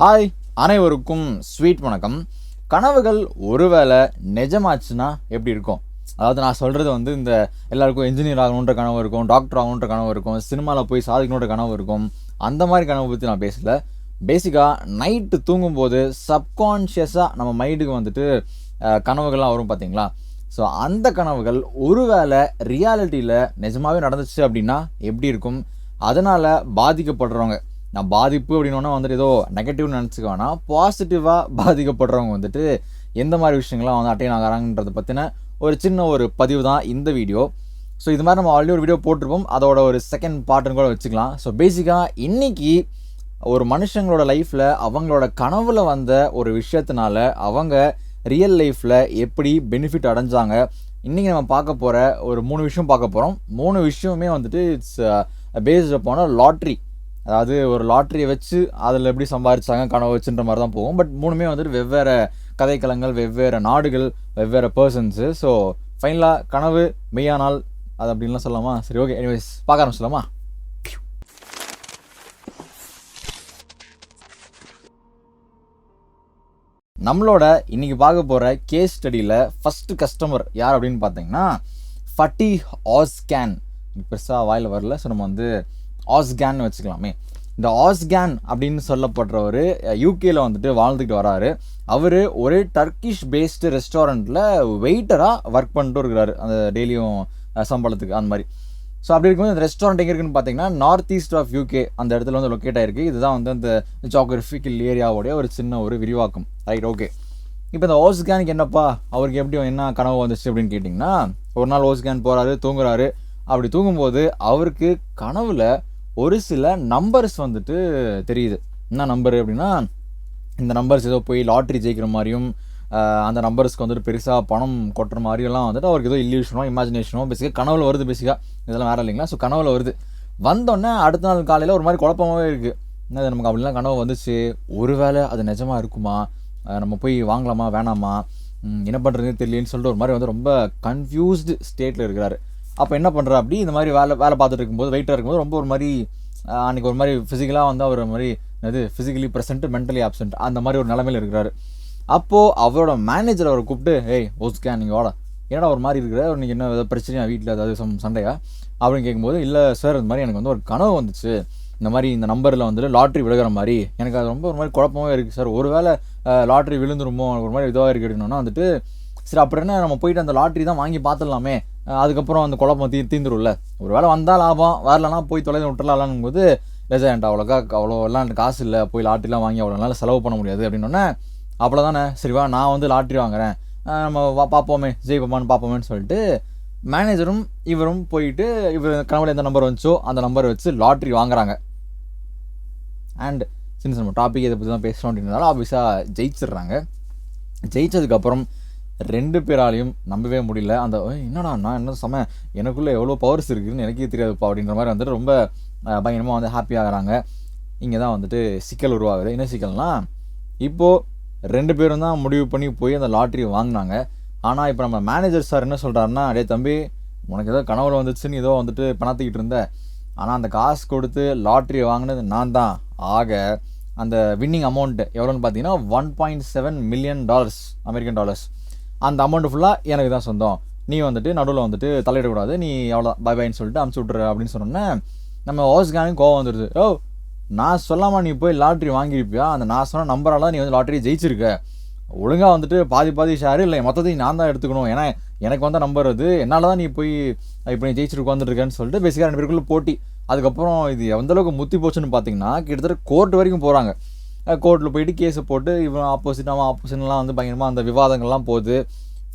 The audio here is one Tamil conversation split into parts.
ஹாய் அனைவருக்கும் ஸ்வீட் வணக்கம். கனவுகள் ஒருவேளை நிஜமாச்சுன்னா எப்படி இருக்கும்? அதாவது நான் சொல்கிறது வந்து இந்த எல்லாருக்கும் இன்ஜினியர் ஆகணுன்ற கனவு இருக்கும் டாக்டர் ஆகணுன்ற கனவு இருக்கும் சினிமாவில் போய் சாதிக்கணுன்ற கனவு இருக்கும். அந்த மாதிரி கனவு பற்றி நான் பேசல. பேசிக்காக நைட்டு தூங்கும்போது சப்கான்ஷியஸாக நம்ம மைண்டுக்கு வந்துட்டு கனவுகள்லாம் வரும் பார்த்தீங்களா ஸோ அந்த கனவுகள் ஒருவேளை ரியாலிட்டியில் நிஜமாவே நடந்துச்சு அப்படின்னா எப்படி இருக்கும்? அதனால் பாதிக்கப்படுறவங்க நான் பாதிப்பு அப்படின்னா வந்துட்டு ஏதோ நெகட்டிவ்னு நினச்சிக்க வேணாம். பாசிட்டிவாக பாதிக்கப்படுறவங்க வந்துட்டு எந்த மாதிரி விஷயங்கள்லாம் வந்து அட்டைன் ஆகிறாங்கன்றத பற்றின ஒரு சின்ன ஒரு பதிவு தான் இந்த வீடியோ ஸோ இது மாதிரி நம்ம ஆல்ரெடி ஒரு வீடியோ போட்டிருப்போம். அதோட ஒரு செகண்ட் பார்ட்டுன்னு கூட வச்சுக்கலாம். ஸோ பேசிக்காக இன்றைக்கி ஒரு மனுஷங்களோட லைஃப்பில் அவங்களோட கனவில் வந்த ஒரு விஷயத்தினால அவங்க ரியல் லைஃப்பில் எப்படி பெனிஃபிட் அடைஞ்சாங்க. இன்றைக்கி நம்ம பார்க்க போகிற ஒரு மூணு விஷயம் பார்க்க போகிறோம் மூணு விஷயமே வந்துட்டு இட்ஸ் பேஸ்ட் போன லாட்ரி அதாவது ஒரு லாட்ரியை வச்சு அதில் எப்படி சம்பாதிச்சாங்க கனவு வச்சுன்ற மாதிரி தான் போகும். பட் மூணுமே வந்துட்டு வெவ்வேறு கதைக்களங்கள் வெவ்வேறு நாடுகள் வெவ்வேறு பர்சன்ஸு ஸோ ஃபைனலாக கனவு மெய்யானால் அது அப்படின்லாம் சொல்லலாமா? சரி ஓகே எனிவேஸ் பார்க்க ஆரம்பிச்சலாமா நம்மளோட இன்றைக்கி பார்க்க போகிற கேஸ் ஸ்டடியில் ஃபஸ்ட்டு கஸ்டமர் யார் அப்படின்னு பார்த்தீங்கன்னா ஃபட்டி ஆஸ்கேன் பெருசாக வாயில் வரல. ஸோ நம்ம வந்து ஆஸ்கேன் வச்சுக்கலாமே. இந்த ஆஸ்கேன் அப்படின்னு சொல்லப்படுறவர் யூகேயில் வந்துட்டு வாழ்ந்துக்கிட்டு வராரு. அவர் ஒரு டர்க்கிஷ் பேஸ்டு ரெஸ்டாரண்ட்டில் வெயிட்டராக ஒர்க் பண்ணிட்டு இருக்கிறாரு. அந்த டெய்லியும் சம்பளத்துக்கு அந்த மாதிரி. ஸோ அப்படி இருக்கும்போது அந்த ரெஸ்டாரண்ட் எங்கே இருக்குன்னு பார்த்தீங்கன்னா நார்த் ஈஸ்ட் ஆஃப் யூகே அந்த இடத்துல வந்து லொக்கேட் ஆகிருக்கு இதுதான் வந்து அந்த ஜாகிரபிக்கல் ஏரியாவோடைய ஒரு சின்ன ஒரு விரிவாக்கம். ரைட் ஓகே இப்போ இந்த ஓஸ்கேனுக்கு என்னப்பா? அவருக்கு எப்படி என்ன கனவு வந்துச்சு அப்படின்னு கேட்டிங்கன்னா ஒரு நாள் ஓஸ்கேன் போகிறாரு தூங்குறாரு. அப்படி தூங்கும்போது அவருக்கு கனவில் ஒரு சில நம்பர்ஸ் வந்துட்டு தெரியுது. என்ன நம்பர் அப்படின்னா இந்த நம்பர்ஸ் ஏதோ போய் லாட்ரி ஜெயிக்கிற மாதிரியும் அந்த நம்பர்ஸ்க்கு வந்துட்டு பெருசாக பணம் கொட்டுற மாதிரியெல்லாம் வந்துட்டு அவருக்கு ஏதோ இல்லியூஷனோ இமேஜினேஷனோ பேசிக்காக கனவுல வருது பேசிக்காக இதெல்லாம் வேற இல்லைங்களா? ஸோ கனவுல வருது. வந்தோடனே அடுத்த நாள் காலையில் ஒரு மாதிரி குழப்பமாகவே இருக்குது என்னது நமக்கு அப்படிலாம் கனவு வந்துச்சு. ஒருவேளை அது நிஜமாக இருக்குமா? நம்ம போய் வாங்கலாமா? வேணாமா? என்ன பண்ணுறதுன்னு தெரியலன்னு சொல்லிட்டு ஒரு மாதிரி வந்து ரொம்ப கன்ஃபியூஸ்டு ஸ்டேட்டில் இருக்கிறாரு. அப்போ என்ன பண்ணுறா அப்படி இந்த மாதிரி வேலை வேலை பார்த்துட்டு இருக்கும்போது வெயிட்டாக இருக்கும்போது ரொம்ப ஒரு மாதிரி அன்றைக்கி ஒரு மாதிரி ஃபிசிக்கலாக வந்து அவர் ஒரு மாதிரி இது ஃபிசிக்கலி ப்ரெசென்ட் மென்டலி ஆப்சென்ட் அந்த மாதிரி ஒரு நிலமையில இருக்கிறாரு. அப்போது அவரோட மேனேஜர் அவரை கூப்பிட்டு ஏய் ஓஸ்கேன் நீங்கள் வாடா. என்னடா ஒரு மாதிரி இருக்கிற? இன்றைக்கி என்ன ஏதாவது பிரச்சனையா? வீட்டில் ஏதாவது சம் சண்டையா? அப்படின்னு கேட்கும்போது இல்லை சார் இந்த மாதிரி எனக்கு வந்து ஒரு கனவு வந்துச்சு. இந்த மாதிரி இந்த நம்பரில் வந்துட்டு லாட்ரி விழுகிற மாதிரி. எனக்கு அது ரொம்ப ஒரு மாதிரி குழப்பமாக இருக்குது சார் ஒரு வேளை லாட்ரி விழுந்துருமோ? ஒரு மாதிரி இதுவாக இருக்கு வந்துட்டு சரி அப்புறம் என்ன நம்ம போயிட்டு அந்த லாட்ரி தான் வாங்கி பார்த்துடலாமே. அதுக்கப்புறம் அந்த குழப்பம் தீ தீந்துரும்ல. ஒரு வேளை வந்தால் லாபம் வரலனா போய் தொலைந்து விட்டுலாம்னு போது இல்லை என்கிட்ட அவ்வளோக்கா அவ்வளோ எல்லாம் காசு இல்லை போய் லாட்ரிலாம் வாங்கி அவ்வளோ செலவு பண்ண முடியாது அப்படின்னோடனே அவ்வளோதானே சரிவா நான் வந்து லாட்ரி வாங்குறேன். நம்ம வா பார்ப்போமே ஜெயிப்போமான்னு பார்ப்போமேன்னு சொல்லிட்டு மேனேஜரும் இவரும் போயிட்டு இவர் கனவுல எந்த நம்பர் வந்துச்சோ அந்த நம்பரை வச்சு லாட்ரி வாங்குறாங்க. அண்ட் சின்ன சின்ன டாபிக் இதை பற்றி தான் பேசுகிறோம் அப்படின்றதால ஆஃபீஸாக ஜெயிச்சிடுறாங்க. ஜெயிச்சதுக்கப்புறம் ரெண்டு பேராலையும் நம்பவே முடியல. அந்த என்னடா நான் என்ன சம? எனக்குள்ளே எவ்வளோ பவர்ஸ் இருக்குதுன்னு எனக்கே தெரியாதுப்பா. அப்படின்ற மாதிரி வந்துட்டு ரொம்ப பயங்கரமாக வந்து ஹாப்பி ஆகிறாங்க. இங்கே தான் வந்துட்டு சிக்கல் உருவாகுது. என்ன சிக்கல்னா இப்போது ரெண்டு பேரும் தான் முடிவு பண்ணி போய் அந்த லாட்ரி வாங்கினாங்க. ஆனால் இப்போ நம்ம மேனேஜர் சார் என்ன சொல்கிறாருன்னா அடே தம்பி உனக்கு ஏதோ கனவுல வந்துச்சுன்னு ஏதோ வந்துட்டு பணத்திக்கிட்டு இருந்த. ஆனால் அந்த காசு கொடுத்து லாட்ரி வாங்கினது நான் தான். ஆக அந்த வின்னிங் அமௌண்ட் எவ்வளோன்னு பார்த்தீங்கன்னா one point seven million dollars American dollars அந்த அமௌண்ட் ஃபுல்லாக எனக்கு தான் சொந்தம். நீ வந்துட்டு நடுவில் வந்துட்டு தலையிடக்கூடாது. நீ அவ்வளோ பை பைன்னு சொல்லிட்டு அமுச்சு விட்ற அப்படின்னு சொன்னோன்னே நம்ம ஓஸ்கானுக்கு கோவம் வந்துடுது ஓ நான் சொல்லாமல் நீ போய் லாட்ரி வாங்கியிருப்பியா? அந்த நான் சொன்ன தான் நீ வந்து லாட்ரி ஜெயிச்சிருக்க. ஒழுங்காக வந்துட்டு பாதி பாதி ஷேர் இல்லை. மொத்தத்தையும் நான் தான் எடுத்துக்கணும். ஏன்னா எனக்கு வந்த நம்பர் அது. என்னால் தான் நீ போய் இப்போ நீ ஜெயிச்சிட்டு வந்துருக்கேன்னு சொல்லிட்டு பேசிக்காக ரெண்டு பேருக்குள்ளே போட்டி. அதுக்கப்புறம் இது எந்த அளவுக்கு முத்தி போச்சுன்னு பார்த்தீங்கன்னா கிட்டத்தட்ட கோர்ட் வரைக்கும் போகிறாங்க கோர்ட்டில் போயிட்டு கேஸை போட்டு இவன் ஆப்போசிட் அவன் ஆப்போசிட்லாம் வந்து பயங்கரமாக அந்த விவாதங்கள்லாம் போகுது.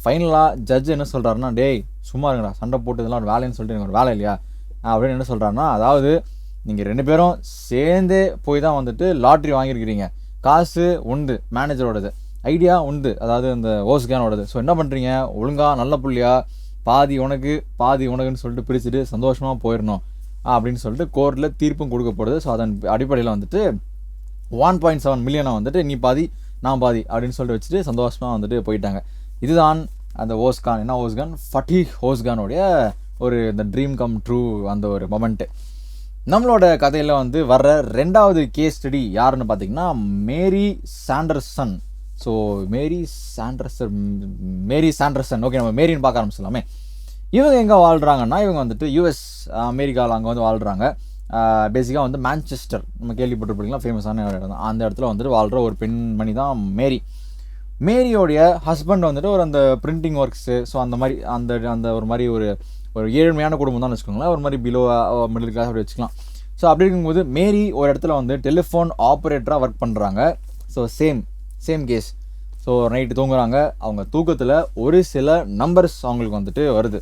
ஃபைனலாக ஜட்ஜ் என்ன சொல்கிறாருன்னா டேய் சும்மா இருங்கடா சண்டை போட்டு இதெல்லாம் ஒரு வேலைன்னு சொல்லிட்டு எனக்கு ஒரு வேலை இல்லையா? அப்படின்னு என்ன சொல்கிறாருன்னா அதாவது நீங்கள் ரெண்டு பேரும் சேர்ந்தே போய் தான் வந்துட்டு லாட்ரி வாங்கியிருக்கிறீங்க. காசு உண்டு மேனேஜரோடது ஐடியா உண்டு அதாவது அந்த ஓஸ்கேனோடது ஸோ என்ன பண்ணுறீங்க ஒழுங்காக நல்ல புள்ளியா? பாதி உனக்கு பாதி உனக்குன்னு சொல்லிட்டு பிரிச்சுட்டு சந்தோஷமாக போயிடணும். அப்படின்னு சொல்லிட்டு கோர்ட்டில் தீர்ப்பும் கொடுக்கப்படுது. ஸோ அதன் அடிப்படையில் வந்துட்டு ஒன் பாயிண்ட் செவன் மில்லியனை வந்துட்டு நீ பாதி நான் பாதி அப்படின்னு சொல்லிட்டு வச்சுட்டு சந்தோஷமாக வந்துட்டு போயிட்டாங்க. இதுதான் அந்த ஓஸ்கான் என்ன ஓஸ்கான் ஃபட்டி ஓஸ்கானோடைய ஒரு இந்த ட்ரீம் கம் ட்ரூ அந்த ஒரு மொமெண்ட்டு நம்மளோட கதையில் வந்து வர்ற ரெண்டாவது கேஸ் ஸ்டடி யாருன்னு பார்த்தீங்கன்னா Mary Sanderson so Mary Sanderson Mary Sanderson okay நம்ம மேரின்னு பார்க்க ஆரம்பிச்சிடலாமே. இவங்க எங்கே வாழ்கிறாங்கன்னா இவங்க வந்துட்டு யூஎஸ் அமெரிக்காவில் அங்கே வந்து வாழ்கிறாங்க பேசிக்காக வந்து மேன்செஸ்டர் நம்ம கேள்விப்பட்டிருப்பீங்களா? ஃபேமஸான இடம் தான் அந்த இடத்துல வந்துட்டு வாழ்கிற ஒரு பெண்மணி தான் மேரி. மேரியோடைய ஹஸ்பண்ட் வந்துட்டு ஒரு அந்த பிரிண்டிங் ஒர்க்ஸு ஸோ அந்த மாதிரி அந்த அந்த ஒரு மாதிரி ஒரு ஒரு ஏழ்மையான குடும்பம் தான் வச்சுக்கோங்களேன். ஒரு மாதிரி பிலோ மிடில் கிளாஸ் அப்படி வச்சுக்கலாம். ஸோ அப்படி இருக்கும்போது மேரி ஒரு இடத்துல வந்து டெலிஃபோன் ஆப்ரேட்டராக ஒர்க் பண்ணுறாங்க so same same case so night தூங்குறாங்க. அவங்க தூக்கத்தில் ஒரு சில நம்பர்ஸ் அவங்களுக்கு வந்துட்டு வருது.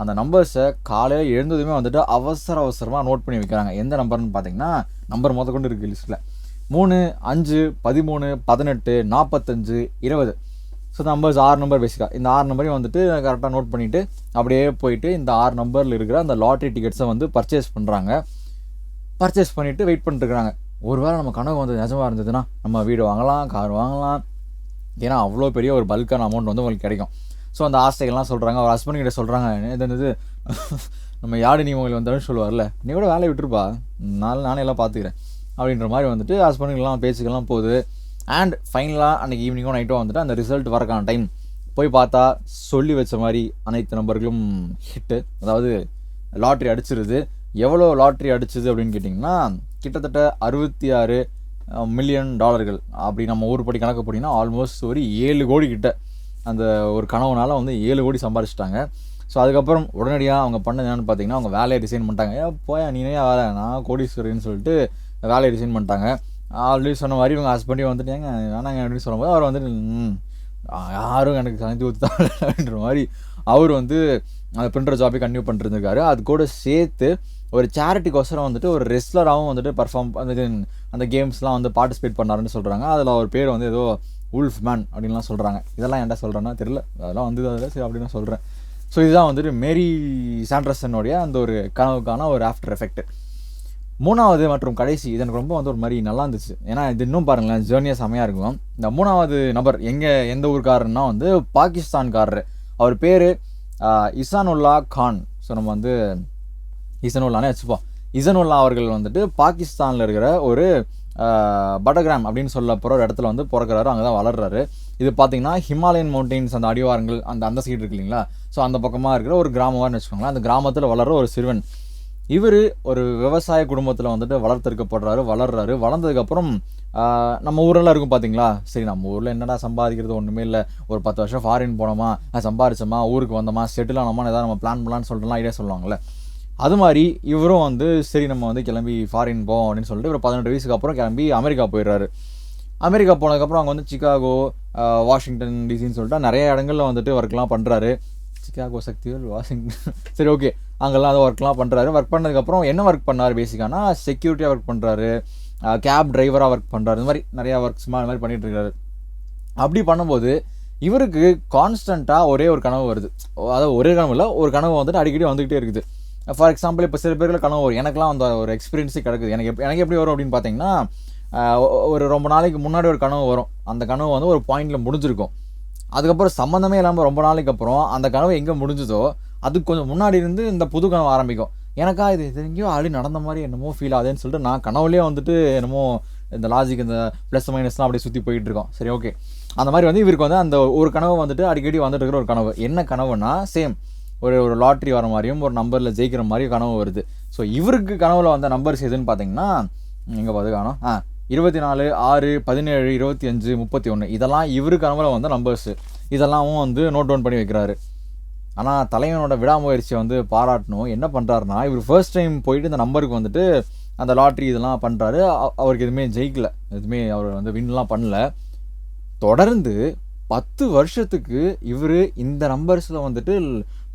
அந்த நம்பர்ஸை காலையில் எழுந்ததுமே வந்துட்டு அவசர அவசரமாக நோட் பண்ணி வைக்கிறாங்க. எந்த நம்பர்னு பார்த்தீங்கன்னா நம்பர் மொதல் கொண்டு இருக்குது லிஸ்ட்டில் மூணு அஞ்சு பதிமூணு பதினெட்டு நாற்பத்தஞ்சு இருபது. ஸோ நம்பர்ஸ் ஆறு நம்பர் பேசிக்காக இந்த ஆறு நம்பரையும் வந்துட்டு கரெக்டாக நோட் பண்ணிவிட்டு அப்படியே போயிட்டு இந்த ஆறு நம்பரில் இருக்கிற அந்த லாட்ரி டிக்கெட்ஸை வந்து பர்ச்சேஸ் பண்ணுறாங்க பர்ச்சேஸ் பண்ணிவிட்டு வெயிட் பண்ணிட்டுருக்காங்க ஒருவேளை நம்ம கனவு வந்து நிஜமாக இருந்ததுன்னா நம்ம வீடு வாங்கலாம் கார் வாங்கலாம். ஏன்னா அவ்வளோ பெரிய ஒரு பல்கான அமௌண்ட் வந்து உங்களுக்கு கிடைக்கும். ஸோ அந்த ஆசைகள்லாம் சொல்கிறாங்க அவர் ஹஸ்பண்ட் கிட்ட சொல்கிறாங்க இது நம்ம யாடு நீ உங்களுக்கு வந்தாலும் சொல்லுவார்ல? நீ கூட வேலையை விட்டுருப்பா. நானும் நானே எல்லாம் பார்த்துக்கிறேன். அப்படின்ற மாதிரி வந்துட்டு ஹஸ்பண்டுக்கெல்லாம் பேச்சுக்கெல்லாம் போகுது. அண்ட் ஃபைனலாக அன்றைக்கி ஈவினிங்கோ நைட்டோ வந்துட்டு அந்த ரிசல்ட் வரக்கான டைம் போய் பார்த்தா சொல்லி வச்ச மாதிரி அனைத்து நம்பர்களும் ஹிட்டு அதாவது லாட்ரி அடிச்சிருது. எவ்வளோ லாட்ரி அடிச்சிது அப்படின்னு கேட்டிங்கன்னா கிட்டத்தட்ட அறுபத்தி ஆறு மில்லியன் டாலர்கள் அப்படி நம்ம ஊர்படி கணக்கு போட்டிங்கன்னா ஆல்மோஸ்ட் ஒரு ஏழு கோடி கிட்ட. அந்த ஒரு கனவுனால வந்து ஏழு கோடி சம்பாரிச்சிட்டாங்க. ஸோ அதுக்கப்புறம் உடனடியாக அவங்க பண்ணது என்னென்னு பார்த்தீங்கன்னா அவங்க வேலையை ரிசைன் பண்ணிட்டாங்க. ஏன் போயா நீனே வேலை நான் கோடீஸ்வரின்னு சொல்லிட்டு வேலையை ரிசைன் பண்ணிட்டாங்க. ஆல்ரெடி சொன்ன மாதிரி இவங்க ஹஸ்பண்டே வந்துட்டாங்க வேணாங்க அப்படின்னு சொல்லும்போது அவர் வந்துட்டு யாரும் எனக்கு சமைத்து ஊற்றுத்தாங்க அப்படின்ற மாதிரி அவர் வந்து அந்த பிரிண்டர் ஜாபை கன்டினியூ பண்ணிருந்துருக்காரு அது கூட சேர்த்து ஒரு சேரிட்டிக்கோசரம் வந்துட்டு ஒரு ரெஸ்லராகவும் வந்துட்டு பர்ஃபார்ம் அந்த அந்த கேம்ஸ்லாம் வந்து பார்ட்டிசிபேட் பண்ணாருன்னு சொல்கிறாங்க அதில் அவர் பேர் வந்து ஏதோ உல்ஃப் மேன் அப்படின்லாம் சொல்கிறாங்க இதெல்லாம் ஏன்டா சொல்கிறேன்னா தெரியல. அதெல்லாம் வந்து அதில் சரி அப்படின்னு சொல்கிறேன் ஸோ இதுதான் வந்துட்டு மேரி சாண்ட்ரஸனுடைய அந்த ஒரு கனவுக்கான ஒரு ஆஃப்டர் எஃபெக்ட் மூணாவது மற்றும் கடைசி இது எனக்கு ரொம்ப வந்து ஒரு மாதிரி நல்லா இருந்துச்சு. ஏன்னா இது இன்னும் பாருங்களேன் ஜேர்னியாக செமையாக இருக்கும். இந்த மூணாவது நபர் எங்கே எந்த ஊருக்காரர்னா வந்து பாகிஸ்தான்காரர். அவர் பேர் இசானுல்லா கான். ஸோ நம்ம வந்து இசனுல்லானே வச்சுப்போம். இசனுல்லா அவர்கள் வந்துட்டு பாகிஸ்தானில் இருக்கிற ஒரு பட்டகிராம் படகிராம் அப்படின்னு சொல்ல போகிற ஒரு இடத்துல வந்து பிறக்கிறாரு அங்கே தான் வளர்றாரு. இது பார்த்தீங்கன்னா ஹிமாலயன் மவுண்டெயின்ஸ் அந்த அடிவாரங்கள் அந்த அந்த சைடு இருக்கு இல்லைங்களா? ஸோ அந்த பக்கமாக இருக்கிற ஒரு கிராமமான்னு வச்சுக்கோங்களேன். அந்த கிராமத்தில் வளர்கிற ஒரு சிறுவன். இவர் ஒரு விவசாய குடும்பத்தில் வந்துட்டு வளர்த்தெடுக்கப்படுறாரு வளர்றாரு. வளர்ந்ததுக்கப்புறம் நம்ம ஊரெல்லாம் இருக்கும் பார்த்தீங்களா சரி நம்ம ஊரில் என்னடா சம்பாதிக்கிறது? ஒன்றுமே இல்லை. ஒரு பத்து வருஷம் ஃபாரின் போனோமா? சம்பாரிச்சோமா? ஊருக்கு வந்தோமா? செட்டில் ஆனோமா ஏதாவது நம்ம பிளான் பண்ணலான்னு சொல்லிட்டுலாம் ஐடியா சொல்லுவாங்கள்ல அது மாதிரி இவரும் வந்து சரி நம்ம வந்து கிளம்பி ஃபாரின் போவோம் அப்படின்னு சொல்லிட்டு ஒரு பதினெட்டு வயசுக்கு அப்புறம் கிளம்பி அமெரிக்கா போயிடுறாரு. அமெரிக்கா போனதுக்கப்புறம் அங்கே வந்து சிக்காகோ வாஷிங்டன் டிசின்னு சொல்லிட்டு நிறைய இடங்கள்ல வந்துட்டு ஒர்க்லாம் பண்ணுறாரு சிக்காகோ சக்திவேல் வாஷிங்டன். சரி ஓகே அங்கெல்லாம் அதை ஒர்க்லாம் பண்ணுறாரு ஒர்க் பண்ணதுக்கப்புறம் என்ன ஒர்க் பண்ணார் பேசிக்கானா செக்யூரிட்டியாக ஒர்க் பண்ணுறாரு கேப் டிரைவராக ஒர்க் பண்ணுறாரு இந்த மாதிரி நிறையா ஒர்க்ஸ்மா இந்த மாதிரி பண்ணிகிட்டு இருக்காரு. அப்படி பண்ணும்போது இவருக்கு கான்ஸ்டண்ட்டாக ஒரே ஒரு கனவு வருது. அதாவது ஒரே கனவு இல்லை ஒரு கனவு வந்துட்டு அடிக்கடி வந்துக்கிட்டே இருக்குது. ஃபார் எக்ஸாம்பிள் இப்போ சில பேருக்கு கனவு வரும். எனக்குலாம் அந்த ஒரு எக்ஸ்பீரியன்ஸே கிடக்குது. எனக்கு எனக்கு எப்படி வரும் அப்படின்னு பார்த்தீங்கன்னா ஒரு ரொம்ப நாளைக்கு முன்னாடி ஒரு கனவு வரும். அந்த கனவு வந்து ஒரு பாயிண்டில் முடிஞ்சிருக்கும். அதுக்கப்புறம் சம்மந்தமே இல்லாமல் ரொம்ப நாளைக்கு அப்புறம் அந்த கனவு எங்கே முடிஞ்சுதோ அதுக்கு கொஞ்சம் முன்னாடி இருந்து இந்த புது கனவு ஆரம்பிக்கும். எனக்கா இது இது எங்கேயோ ஆல்ரெடி நடந்த மாதிரி என்னமோ ஃபீல் ஆகுதுன்னு சொல்லிட்டு நான் கனவுலேயே வந்துட்டு என்னமோ இந்த லாஜிக் இந்த ப்ளஸ் மைனஸ்லாம் அப்படியே சுற்றி போயிட்டு இருக்கோம். சரி ஓகே அந்த மாதிரி வந்து இவருக்கு வந்து அந்த ஒரு கனவு வந்துட்டு அடிக்கடி வந்துட்டு இருக்கிற ஒரு கனவு. என்ன கனவுன்னா சேம் ஒரு ஒரு லாட்ரி வர மாதிரியும் ஒரு நம்பரில் ஜெயிக்கிற மாதிரியும் கனவு வருது. ஸோ இவருக்கு கனவுல வந்த நம்பர்ஸ் எதுன்னு பார்த்தீங்கன்னா எங்கே பார்த்து காணும். ஆ இருபத்தி நாலு ஆறு பதினேழு இருபத்தி அஞ்சு முப்பத்தி ஒன்று இதெல்லாம் இவரு கனவுல வந்த நம்பர்ஸு இதெல்லாமும் வந்து நோட் டவுன் பண்ணி வைக்கிறாரு. ஆனால் தலைவனோட விடாமுயற்சியை வந்து பாராட்டணும். என்ன பண்ணுறாருனா இவர் ஃபர்ஸ்ட் டைம் போயிட்டு இந்த நம்பருக்கு வந்துட்டு அந்த லாட்ரி இதெல்லாம் பண்ணுறாரு அவருக்கு எதுவுமே ஜெயிக்கல. எதுவுமே அவர் வந்து வின்லாம் பண்ணல. தொடர்ந்து பத்து வருஷத்துக்கு இவர் இந்த நம்பர்ஸில் வந்துட்டு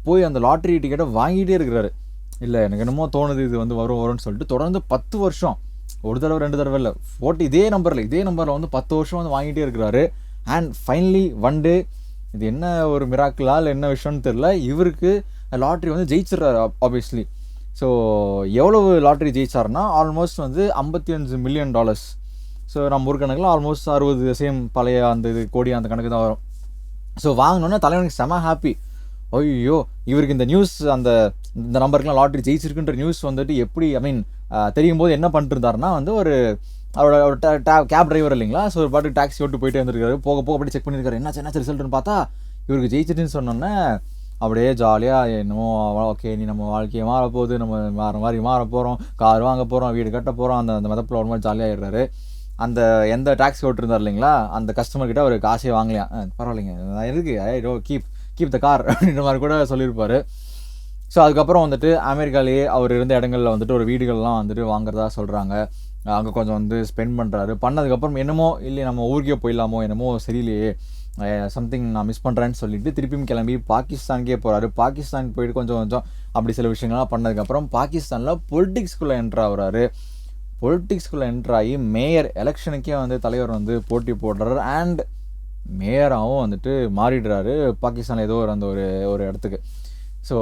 போய் அந்த லாட்ரி டிக்கெட்டை வாங்கிட்டே இருக்கிறாரு. இல்லை எனக்கு என்னமோ தோணுது இது வந்து வரும் வரும்னு சொல்லிட்டு தொடர்ந்து பத்து வருஷம். ஒரு தடவை ரெண்டு தடவை இல்லை போட்டு இதே நம்பரில் இதே நம்பரில் வந்து பத்து வருஷம் வந்து வாங்கிட்டே இருக்கிறாரு. அண்ட் ஃபைனலி ஒன் டே இது என்ன ஒரு மிராக்கிளா இல்லை என்ன விஷயம்னு தெரில இவருக்கு லாட்ரி வந்து ஜெயிச்சிடுறாரு ஆப்வியஸ்லி ஸோ எவ்வளவு லாட்ரி ஜெயிச்சாருன்னா ஆல்மோஸ்ட் வந்து ஐம்பத்தி அஞ்சு மில்லியன் டாலர்ஸ் ஸோ நம்ம ஊர் கணக்கில் ஆல்மோஸ்ட் அறுபது சேம் பழைய அந்த இது கோடி அந்த கணக்கு தான் வரும். ஸோ வாங்கினோன்னே தலைவனுக்கு செம ஹாப்பி ஐயோ இவருக்கு இந்த நியூஸ் அந்த இந்த நம்பருக்குலாம் லாட்ரி ஜெயிச்சிருக்குன்ற நியூஸ் வந்துட்டு எப்படி ஐ மீன் தெரியும் போது என்ன பண்ணிட்டு இருந்தாருன்னா வந்து ஒரு அவரோட ஒரு கேப் டிரைவர் இல்லைங்களா? ஸோ ஒரு பாட்டு டாக்ஸி ஓட்டு போயிட்டே இருந்திருக்காரு போக போக அப்படி செக் பண்ணியிருக்காரு. என்னாச்சு என்னாச்சு ரிசல்ட்னு பார்த்தா இவருக்கு ஜெயிச்சிட்டுன்னு சொன்னோன்னே அப்படியே ஜாலியாக என்னமோ ஓகே நீ நம்ம வாழ்க்கையை மாற போகுது நம்ம மாற மாதிரி மாற போகிறோம் கார் வாங்க போகிறோம் வீடு கட்ட போகிறோம் அந்த அந்த மதப்பில் ஒரு மாதிரி ஜாலியாக ஆயிடுறாரு. அந்த எந்த டாக்ஸி ஓட்டிருந்தார் இல்லைங்களா? அந்த கஸ்டமர்கிட்ட அவர் காசே வாங்கலையா? பரவாயில்லைங்க. எதுக்கு? I do keep keep the car அப்படின்ற மாதிரி கூட சொல்லியிருப்பார். ஸோ அதுக்கப்புறம் வந்துட்டு அமெரிக்காலேயே அவர் இருந்த இடங்களில் வந்துட்டு ஒரு வீடுகள்லாம் வந்துட்டு வாங்குறதா சொல்கிறாங்க அங்கே கொஞ்சம் வந்து ஸ்பெண்ட் பண்ணுறாரு பண்ணதுக்கப்புறம் என்னமோ இல்லை நம்ம ஊருக்கே போயிடலாமோ என்னமோ சரியில்லையே. சம்திங் நான் மிஸ் பண்ணுறேன்னு சொல்லிட்டு திருப்பியும் கிளம்பி பாகிஸ்தானுக்கே போகிறாரு பாகிஸ்தான் போயிட்டு கொஞ்சம் கொஞ்சம் அப்படி சில விஷயங்கள்லாம் பண்ணதுக்கப்புறம் பாகிஸ்தானில் பொலிட்டிக்ஸ்குள்ளே என்ட்ரு ஆகுறாரு. பொலிட்டிக்ஸ்குள்ளே என்ட்ரு ஆகி மேயர் எலெக்ஷனுக்கே வந்து தலைவர் வந்து போட்டி போடுறாரு. அண்ட் மேயராகவும் வந்துட்டு மாறிடுறாரு. பாகிஸ்தான் ஏதோ ஒரு அந்த ஒரு ஒரு இடத்துக்கு. ஸோ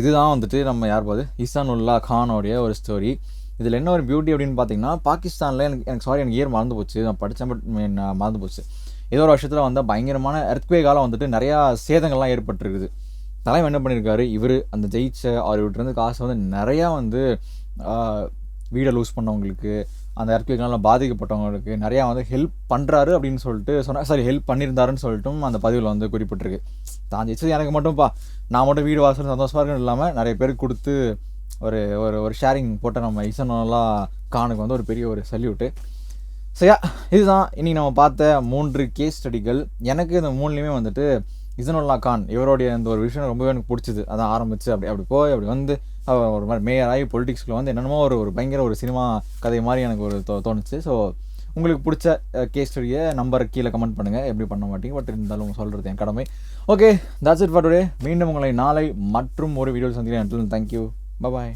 இதுதான் வந்துட்டு நம்ம யார் பார்த்து இசானுல்லா கானோடைய ஒரு ஸ்டோரி இதில் என்ன ஒரு பியூட்டி அப்படின்னு பார்த்தீங்கன்னா பாகிஸ்தானில் எனக்கு எனக்கு சாரி எனக்கு இயர் மறந்து போச்சு. நான் படித்தேன் பட் நான் மறந்து போச்சு. ஏதோ ஒரு வருஷத்தில் வந்து பயங்கரமான எர்த்வேகாலம் வந்துட்டு நிறையா சேதங்கள்லாம் ஏற்பட்டிருக்குது. தலைவன் என்ன பண்ணியிருக்காரு இவர் அந்த ஜெயிச்ச அவர் இவர்கிட்ட காசு வந்து நிறையா வந்து வீடை லூஸ் பண்ணவங்களுக்கு அந்த எர்த்வேக்னால பாதிக்கப்பட்டவங்களுக்கு நிறையா வந்து ஹெல்ப் பண்ணுறாரு அப்படின்னு சொல்லிட்டு சொன்னால் சாரி ஹெல்ப் பண்ணியிருந்தாருன்னு சொல்லிட்டும் அந்த பதிவில் வந்து குறிப்பிட்டிருக்கு. தான் ஜெயிச்சது எனக்கு மட்டும்ப்பா. நான் மட்டும் வீடு வாசல் சந்தோஷமாக இருக்கணும் இல்லாமல் நிறைய பேருக்கு கொடுத்து ஒரு ஒரு ஒரு ஷேரிங் போட்ட நம்ம இசனெல்லாம் கானுக்கு வந்து ஒரு பெரிய ஒரு சல்யூட்டு சரியா இதுதான். இன்றைக்கி நம்ம பார்த்த மூன்று கேஸ் ஸ்டடிகள் எனக்கு இந்த மூணுலேயுமே வந்துட்டு இசனுல்லா கான் இவருடைய இந்த ஒரு விஷயம் ரொம்பவே எனக்கு பிடிச்சிது. அதான் ஆரம்பிச்சு அப்படி அப்படி போய் அப்படி வந்து அவர் ஒரு மாதிரி மேயர் ஆகி பொலிட்டிக்ஸ்க்குள்ள வந்து என்னென்னமோ ஒரு ஒரு பயங்கர ஒரு சினிமா கதை மாதிரி எனக்கு ஒரு தோ தோணுச்சு. ஸோ உங்களுக்கு பிடிச்ச கேஸ் ஸ்டடியை நம்பர் கீழே கமெண்ட் பண்ணுங்கள் எப்படி பண்ண மாட்டீங்க பட் இருந்தாலும் சொல்கிறது என் கடமை. Okay that's it for today மீண்டும் உங்களை நாளை மற்றும் ஒரு வீடியோ சந்திக்கிறேன். Thank you bye